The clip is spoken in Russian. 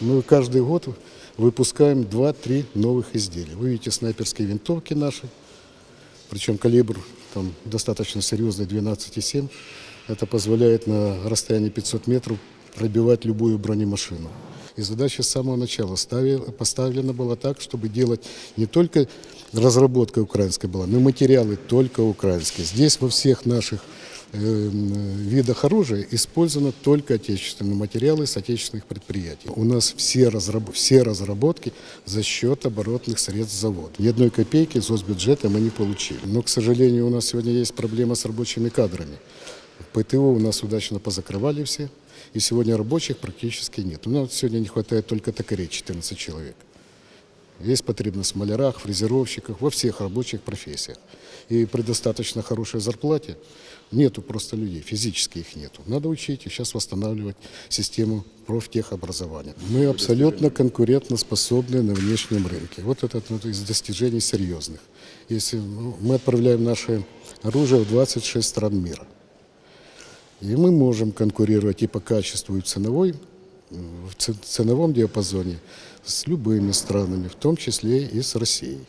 Мы каждый год выпускаем 2-3 новых изделия. Вы видите снайперские винтовки наши, причем калибр там достаточно серьезный, 12,7. Это позволяет на расстоянии 500 метров пробивать любую бронемашину. И задача с самого начала поставлена была так, чтобы делать не только разработка украинская была, но и материалы только украинские. Здесь во всех наших видах оружия использованы только отечественные материалы с отечественных предприятий. У нас все, разраб- все разработки за счет оборотных средств завода. Ни одной копейки из госбюджета мы не получили. Но, к сожалению, у нас сегодня есть проблема с рабочими кадрами. ПТО у нас удачно позакрывали все, и сегодня рабочих практически нет. У нас сегодня не хватает только токарей, 14 человек. Есть потребность в малярах, фрезеровщиках, во всех рабочих профессиях. И при достаточно хорошей зарплате нету просто людей, физически их нету. Надо учить и сейчас восстанавливать систему профтехобразования. Мы абсолютно конкурентоспособны на внешнем рынке. Вот это вот из достижений серьезных. Если ну, мы отправляем наше оружие в 26 стран мира. И мы можем конкурировать и по качеству, и ценовой, в ценовом диапазоне с любыми странами, в том числе и с Россией.